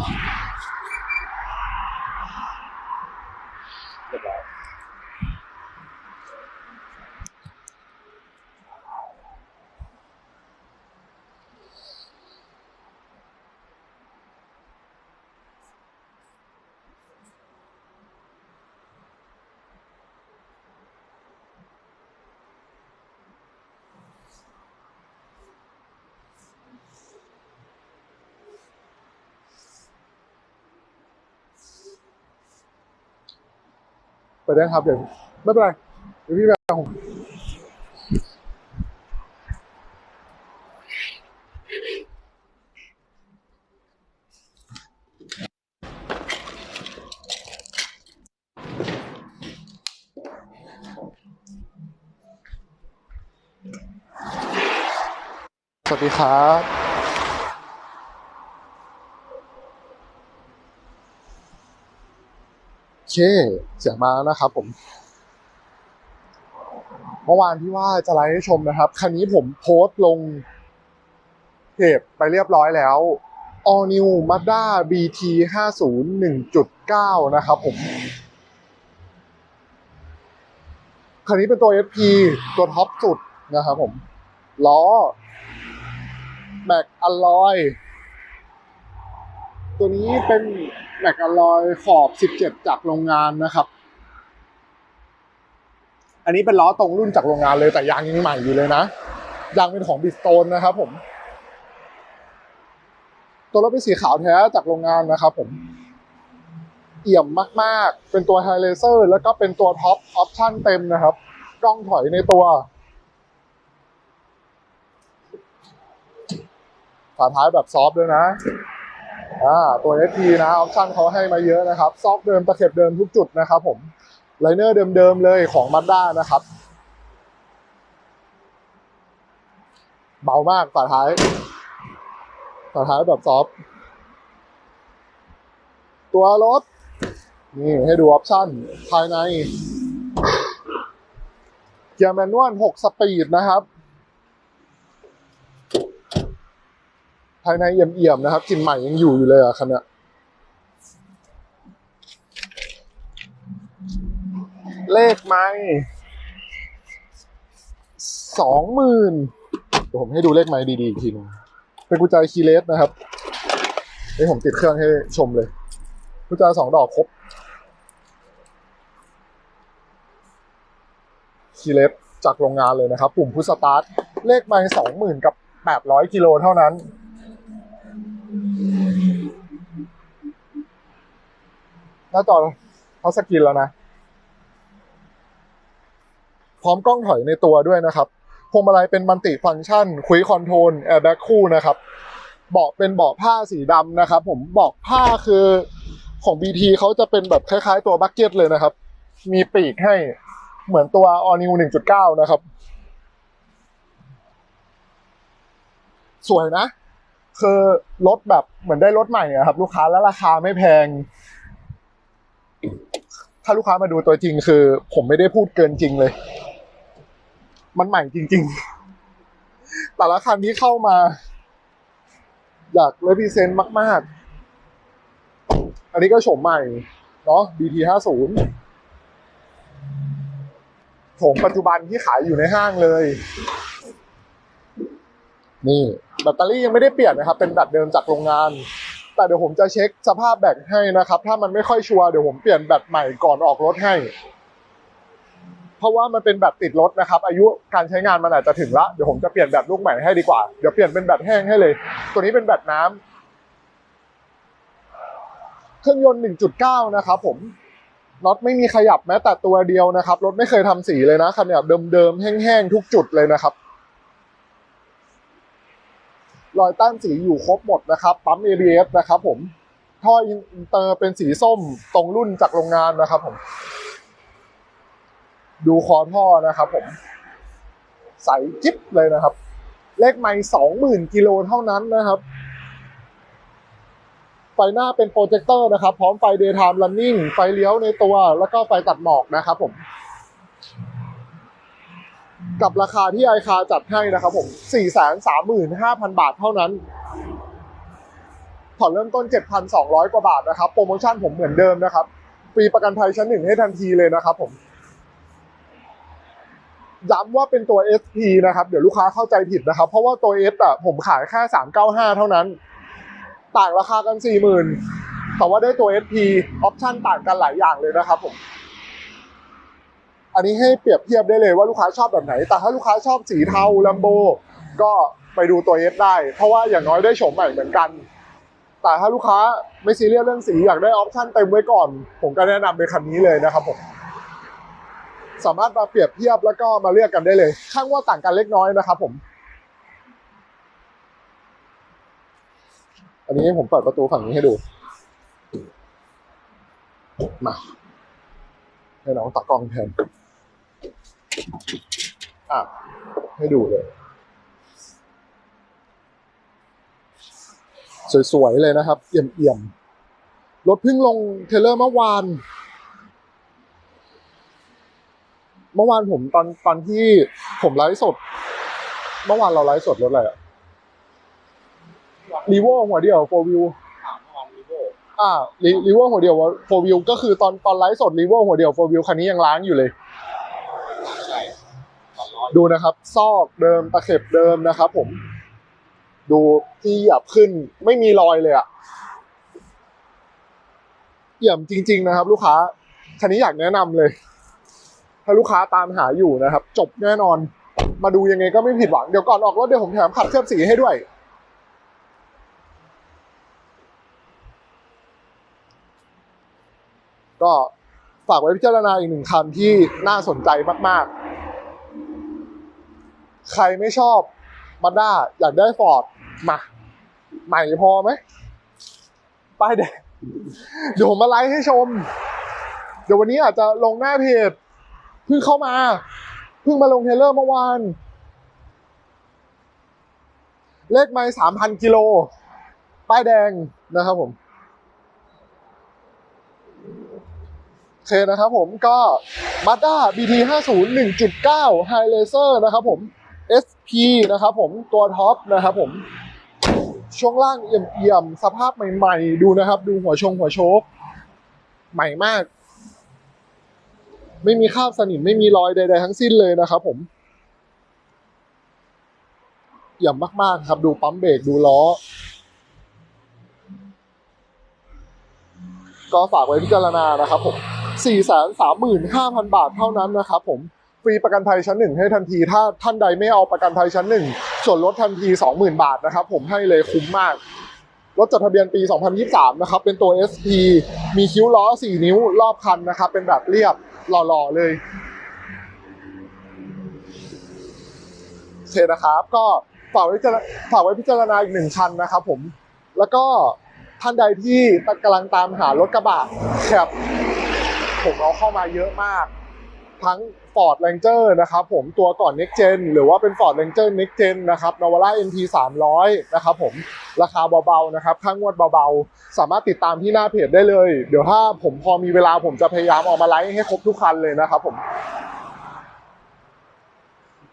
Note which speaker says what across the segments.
Speaker 1: เไปได้ครับเดี๋ยวไม่เป็นไรเดี๋ยวพี่ไปเอาผมสวัสดีครับ โอ เค เสียงมาแล้วนะครับผมเมื่อวานที่ว่าจะไลฟ์ให้ชมนะครับ คันนี้ผมโพสต์ลงเพจไปเรียบร้อยแล้ว All New Mazda BT 50 1.9 นะครับผม คันนี้เป็นตัว SP ตัวท็อปสุดนะครับผม ล้อแม็กอลลอย ตัวนี้เป็น แม็กอลลอยขอบ 17 จากโรงงานนะครับ อันนี้เป็นล้อตรงรุ่นจากโรงงานเลยแต่ยางยังใหม่อยู่เลยนะยางเป็นของบิสโตนนะครับ ผม ตัวรถเป็นสีขาวแท้จากโรงงานนะครับ ผม เอี่ยมมากๆ เป็นตัวไฮเลเซอร์แล้วก็เป็นตัวท็อปออปชั่นเต็มนะครับ กล้องถอยในตัวฝาท้ายแบบซอฟต์ด้วยนะ อ่าตัว SP นะออปชั่นเขาให้มาเยอะนะครับ ซอกเดิมตะเข็บเดิมทุกจุดนะครับผมไลเนอร์เดิมๆเลยของมาด้านะครับเบามากฝาท้ายฝาท้ายแบบซอฟต์ตัวรถ นี่ให้ดูออปชั่น ภายใน เกียร์แมนนวล6สปีดนะครับ ภายในเอี่ยมๆนะครับกลิ่นใหม่ยังอยู่อยู่เลยอะคันเนี้ยเลขไม่สองหมื่นเดี๋ยวผมให้ดูเลขไม้ดีๆอีกทีหนึงเป็นกุญแจคีเลสนะครับนี่ผมติดเครื่องให้ชมเลยกุญแจสองดอกครบคีเลสจากโรงงานเลยนะครับ ปุ่มพุชสตาร์ทเลขไม้สองหมื่นกับแปดร้อยกิโลเท่านั้น หน้าจอเขาสกรีนแล้วนะ พร้อมกล้องถอยในตัวด้วยนะครับพวงมาลัยเป็นมัลติฟังก์ชัน คุยคอนโทรลแอร์แบ็กคู่นะครับเบาะเป็นเบาะผ้าสีดำนะครับ ผมเบาะผ้าคือของ BT เขาจะเป็นแบบคล้ายๆ ตัวบักเก็ตเลยนะครับ มีปีกให้เหมือนตัว All New 1.9 นะครับ สวยนะ คือรถแบบเหมือนได้รถใหม่อะครับ ลูกค้าแล้วราคาไม่แพง ถ้าลูกค้ามาดูตัวจริงคือ ผมไม่ได้พูดเกินจริงเลย มันใหม่จริง ๆ แต่ละคันที่เข้ามา อยากเลพิเซนต์มาก ๆ อันนี้ก็โฉมใหม่ เนาะ BT 50โฉมปัจจุบันที่ขายอยู่ในห้างเลย นี่แบตเตอรี่ยังไม่ได้เปลี่ยนนะครับ เป็นแบตเดิมจากโรงงาน แต่เดี๋ยวผมจะเช็คสภาพแบตให้นะครับ ถ้ามันไม่ค่อยชัวร์เดี๋ยวผมเปลี่ยนแบตใหม่ก่อนออกรถให้ เพราะว่ามันเป็นแบตติดรถนะครับ อายุการใช้งานมันอาจจะถึงละเดี๋ยวผมจะเปลี่ยนแบตลูกใหม่ให้ดีกว่าเดี๋ยวเปลี่ยนเป็นแบตแห้งให้เลย ตัวนี้เป็นแบตน้ำเครื่องยนต์ 1.9 นะครับ ผมน็อตไม่มีขยับแม้แต่ตัวเดียวนะครับรถไม่เคยทำสีเลยนะคันเนี้เดิมๆแห้งๆทุกจุดเลยนะครับ รอยต้านสีอยู่ครบหมดนะครับ ปั๊ม ABS นะครับผมท่ออินเตอร์เป็นสีส้มตรงรุ่นจากโรงงานนะครับผม ดูคอท่อนะครับผม ใสจิ๊บเลยนะครับ เลขไม่สองหมื่นกิโลเท่านั้นนะครับ ไฟหน้าเป็นโปรเจคเตอร์นะครับ พร้อมไฟ daytime running ไฟเลี้ยวในตัว แล้วก็ไฟตัดหมอกนะครับผม กับราคาที่ไอคาจัดให้นะครับผม 435,000 บาทเท่านั้นผ่อนเริ่มต้น 7,200 กว่าบาทนะครับ โปรโมชั่นผมเหมือนเดิมนะครับฟรีประกันภัยชั้นหนึ่งให้ทันทีเลยนะครับผม ย้ำว่าเป็นตัว SP นะครับ เดี๋ยวลูกค้าเข้าใจผิดนะครับ เพราะว่าตัว S อะผมขายแค่ 395 เท่านั้น ต่างราคากัน 40,000แต่ว่าได้ตัว SP ออปชั่นต่างกันหลายอย่างเลยนะครับผม อันนี้ให้เปรียบเทียบได้เลยว่าลูกค้าชอบแบบไหน แต่ถ้าลูกค้าชอบสีเทาลัมโบก็ไปดูตัว S ได้ เพราะว่าอย่างน้อยได้โฉมใหม่เหมือนกัน แต่ถ้าลูกค้าไม่ซีเรียสเรื่องสีอยากได้ออปชั่นเต็มไว้ก่อน ผมก็แนะนำเป็นคันนี้เลยนะครับผมสามารถมาเปรียบเทียบแล้วก็มาเลือกกันได้เลยช่างว่าต่างกันเล็กน้อยนะครับผม อันนี้ผมเปิดประตูฝั่งนี้ให้ดู มาให้น้องตักกล้องแทน อะให้ดูเลย สวยๆเลยนะครับ เอี่ยมๆ รถเพิ่งลงเทเลอร์เมื่อวาน เมื่อวานผมตอนตอนที่ผมไลฟ์สด เมื่อวานเราไลฟ์สดรถอะไรอะรีโวหัวเดียวโฟวิว
Speaker 2: อ่า
Speaker 1: รีโวหัวเดียวโฟวิวก็คือตอนตอนไลฟ์สดรีโวหัวเดียวโฟวิวคันนี้ยังล้างอยู่เลย ดูนะครับ ซอกเดิมตะเข็บเดิมนะครับ ผม ดูที่หยียบขึ้นไม่มีรอยเลยอะเยี่ยมจริง ๆ นะครับ ลูกค้าคันนี้อยากแนะนำเลย ถ้าลูกค้าตามหาอยู่นะครับ จบแน่นอน มาดูยังไงก็ไม่ผิดหวัง เดี๋ยวก่อนออกรถเดี๋ยวผมแถมขัดเคลือบสีให้ด้วย ก็ฝากไว้พิจารณาอีกหนึ่งคันที่น่าสนใจมาก ๆ ใครไม่ชอบมาด้าอยากได้ฟอร์ดมาใหม่พอไหมป้ายแดงเดี๋ยวผมมาไลฟ์ให้ชม เดี๋ยววันนี้อาจจะลงหน้าเพจเพิ่งเข้ามา เพิ่งมาลงเทเลอร์เมื่อวาน เลขไม่สามพันกิโล ป้ายแดงนะครับผมโอเคนะครับผมก็ Mazda BT 50 1.9 High Laser นะครับผม SP นะครับผมตัวท็อปนะครับผมช่วงล่างเอี่ยมๆสภาพใหม่ๆ ดูนะครับ ดูหัวชงหัวโชคใหม่มาก ไม่มีคราบสนิมไม่มีรอยใด ๆ ทั้งสิ้นเลยนะครับผมเอี่ยมมากๆครับ ดูปั๊มเบรกดูล้อ ก็ฝากไว้พิจารณานะครับผม435,000 บาทเท่านั้นนะครับผม ฟรีประกันภัยชั้นหนึ่งให้ทันที ถ้าท่านใดไม่เอาประกันภัยชั้นหนึ่งส่วนลดทันที 20,000 บาทนะครับ ผมให้เลยคุ้มมากรถจดทะเบียนปี 2023 นะครับ เป็นตัว SP มีคิ้วล้อ 4 นิ้วรอบคันนะครับ เป็นแบบเรียบหล่อๆเลยโอเคนะครับ ก็ฝากไว้พิจารฝากไว้พิจารณาอีกหนึ่งคันนะครับผม แล้วก็ท่านใดที่กำลังตามหารถกระบะแคบผมเอาเข้ามาเยอะมาก ทั้ง Ford Ranger นะครับผมตัวก่อน Next Gen หรือว่าเป็น Ford Ranger Next Gen นะครับ Navara NT 300นะครับผมราคาเบาๆนะครับค่างวดเบาๆ สามารถติดตามที่หน้าเพจได้เลย เดี๋ยวถ้าผมพอมีเวลาผมจะพยายามออกมาไลฟ์ให้ครบทุกคันเลยนะครับผม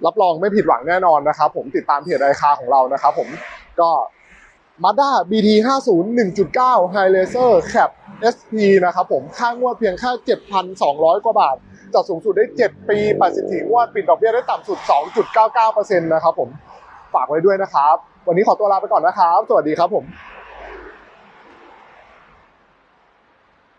Speaker 1: รับรองไม่ผิดหวังแน่นอนนะครับผมติดตามเพจไอคาของเรานะครับผมก็ Mazda BT 50 1.9 High Laser Cap SP นะครับผมค่างวดเพียงแค่7,200 กว่าบาท จัดสูงสุดได้ 7 ปี 84งวดปิดดอกเบี้ยได้ต่ำสุด 2.99%นะครับผม ฝากไว้ด้วยนะครับ วันนี้ขอตัวลาไปก่อนนะครับ สวัสดีครับผม